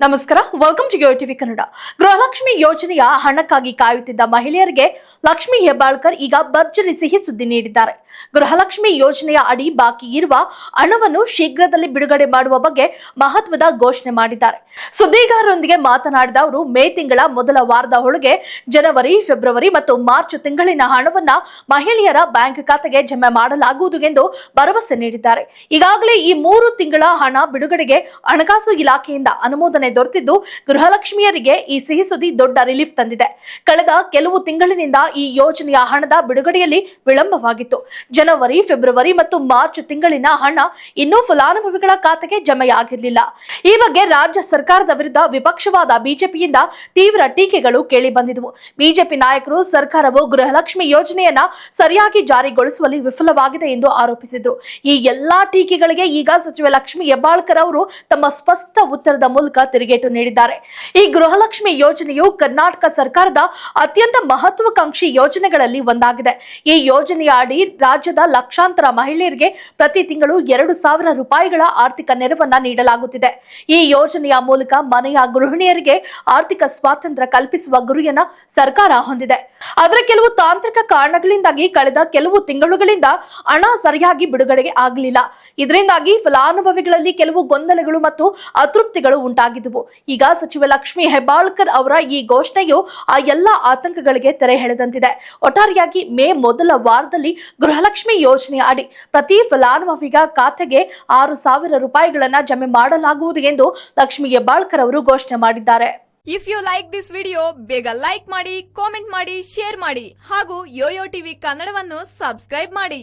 ನಮಸ್ಕಾರ welcome to yo TV Kannada Gruhalakshmi ಯೋಜನೆಯ ಹಣಕ್ಕಾಗಿ ಕಾಯುತ್ತಿದ್ದ ಮಹಿಳೆಯರಿಗೆ ಲಕ್ಷ್ಮಿ ಹೆಬ್ಬಾಳ್ಕರ್ ಈಗ ಭರ್ಜರಿ ಸಿಹಿ ಸುದ್ದಿ ನೀಡಿದ್ದಾರೆ. ಗೃಹಲಕ್ಷ್ಮಿ ಯೋಜನೆಯ ಅಡಿ ಬಾಕಿ ಇರುವ ಹಣವನ್ನು ಶೀಘ್ರದಲ್ಲಿ ಬಿಡುಗಡೆ ಮಾಡುವ ಬಗ್ಗೆ ಮಹತ್ವದ ಘೋಷಣೆ ಮಾಡಿದ್ದಾರೆ. ಸುದ್ದಿಗಾರರೊಂದಿಗೆ ಮಾತನಾಡಿದ ಅವರು, ಮೇ ತಿಂಗಳ ಮೊದಲ ವಾರದ ಒಳಗೆ ಜನವರಿ, ಫೆಬ್ರವರಿ ಮತ್ತು ಮಾರ್ಚ್ ತಿಂಗಳಿನ ಹಣವನ್ನ ಮಹಿಳೆಯರ ಬ್ಯಾಂಕ್ ಖಾತೆಗೆ ಜಮೆ ಮಾಡಲಾಗುವುದು ಎಂದು ಭರವಸೆ ನೀಡಿದ್ದಾರೆ. ಈಗಾಗಲೇ ಈ ಮೂರು ತಿಂಗಳ ಹಣ ಬಿಡುಗಡೆಗೆ ಹಣಕಾಸು ಇಲಾಖೆಯಿಂದ ಅನುಮೋದನೆ ದೊರೆತಿದ್ದು ಗೃಹಲಕ್ಷ್ಮಿಯರಿಗೆ ಈ ಸಿಹಿ ಸುದ್ದಿ ದೊಡ್ಡ ರಿಲೀಫ್ ತಂದಿದೆ. ಕಳೆದ ಕೆಲವು ತಿಂಗಳಿನಿಂದ ಈ ಯೋಜನೆಯ ಹಣದ ಬಿಡುಗಡೆಯಲ್ಲಿ ವಿಳಂಬವಾಗಿತ್ತು. ಜನವರಿ, ಫೆಬ್ರವರಿ ಮತ್ತು ಮಾರ್ಚ್ ತಿಂಗಳಿನ ಹಣ ಇನ್ನೂ ಫಲಾನುಭವಿಗಳ ಖಾತೆಗೆ ಜಮೆಯಾಗಿರಲಿಲ್ಲ. ಈ ಬಗ್ಗೆ ರಾಜ್ಯ ಸರ್ಕಾರದ ವಿರುದ್ಧ ವಿಪಕ್ಷವಾದ ಬಿಜೆಪಿಯಿಂದ ತೀವ್ರ ಟೀಕೆಗಳು ಕೇಳಿ ಬಂದಿದವು ಬಿಜೆಪಿ ನಾಯಕರು ಸರ್ಕಾರವು ಗೃಹಲಕ್ಷ್ಮಿ ಯೋಜನೆಯನ್ನ ಸರಿಯಾಗಿ ಜಾರಿಗೊಳಿಸುವಲ್ಲಿ ವಿಫಲವಾಗಿದೆ ಎಂದು ಆರೋಪಿಸಿದ್ರು. ಈ ಎಲ್ಲಾ ಟೀಕೆಗಳಿಗೆ ಈಗ ಸಚಿವ ಲಕ್ಷ್ಮಿ ಹೆಬ್ಬಾಳ್ಕರ್ ಅವರು ತಮ್ಮ ಸ್ಪಷ್ಟ ಉತ್ತರದ ಮೂಲಕ ತಿರುಗೇಟು ನೀಡಿದ್ದಾರೆ. ಈ ಗೃಹಲಕ್ಷ್ಮಿ ಯೋಜನೆಯು ಕರ್ನಾಟಕ ಸರ್ಕಾರದ ಅತ್ಯಂತ ಮಹತ್ವಾಕಾಂಕ್ಷಿ ಯೋಜನೆಗಳಲ್ಲಿ ಒಂದಾಗಿದೆ. ಈ ಯೋಜನೆಯ ಅಡಿ ರಾಜ್ಯದ ಲಕ್ಷಾಂತರ ಮಹಿಳೆಯರಿಗೆ ಪ್ರತಿ ತಿಂಗಳು ಎರಡು ಸಾವಿರ ರೂಪಾಯಿಗಳ ಆರ್ಥಿಕ ನೆರವನ್ನ ನೀಡಲಾಗುತ್ತಿದೆ. ಈ ಯೋಜನೆಯ ಮೂಲಕ ಮನೆಯ ಗೃಹಿಣಿಯರಿಗೆ ಆರ್ಥಿಕ ಸ್ವಾತಂತ್ರ್ಯ ಕಲ್ಪಿಸುವ ಗುರಿಯನ್ನ ಸರ್ಕಾರ ಹೊಂದಿದೆ. ಅದರ ಕೆಲವು ತಾಂತ್ರಿಕ ಕಾರಣಗಳಿಂದಾಗಿ ಕಳೆದ ಕೆಲವು ತಿಂಗಳುಗಳಿಂದ ಹಣ ಸರಿಯಾಗಿ ಬಿಡುಗಡೆಗೆ ಆಗಲಿಲ್ಲ. ಇದರಿಂದಾಗಿ ಫಲಾನುಭವಿಗಳಲ್ಲಿ ಕೆಲವು ಗೊಂದಲಗಳು ಮತ್ತು ಅತೃಪ್ತಿಗಳು ಉಂಟಾಗಿದ್ದವು ಈಗ ಸಚಿವ ಲಕ್ಷ್ಮಿ ಹೆಬ್ಬಾಳ್ಕರ್ ಅವರ ಈ ಘೋಷಣೆಯು ಆ ಎಲ್ಲ ಆತಂಕಗಳಿಗೆ ತೆರೆ ಎಳೆದಂತಿದೆ ಒಟ್ಟಾರೆಯಾಗಿ ಮೇ ಮೊದಲ ವಾರದಲ್ಲಿ ಗೃಹಲಕ್ಷ್ಮಿ ಯೋಜನೆ ಅಡಿ ಪ್ರತಿ ಫಲಾನುಭವಿಗ ಖಾತೆಗೆ ಆರು ಸಾವಿರ ರೂಪಾಯಿಗಳನ್ನ ಜಮೆ ಮಾಡಲಾಗುವುದು ಎಂದು ಲಕ್ಷ್ಮಿ ಹೆಬ್ಬಾಳ್ಕರ್ ಅವರು ಘೋಷಣೆ ಮಾಡಿದ್ದಾರೆ. If you like this video ಬೇಗ ಲೈಕ್ ಮಾಡಿ ಕಾಮೆಂಟ್ ಮಾಡಿ ಶೇರ್ ಮಾಡಿ ಹಾಗೂ ಯೋಯೋ ಟಿವಿ ಕನ್ನಡವನ್ನು ಸಬ್ಸ್ಕ್ರೈಬ್ ಮಾಡಿ.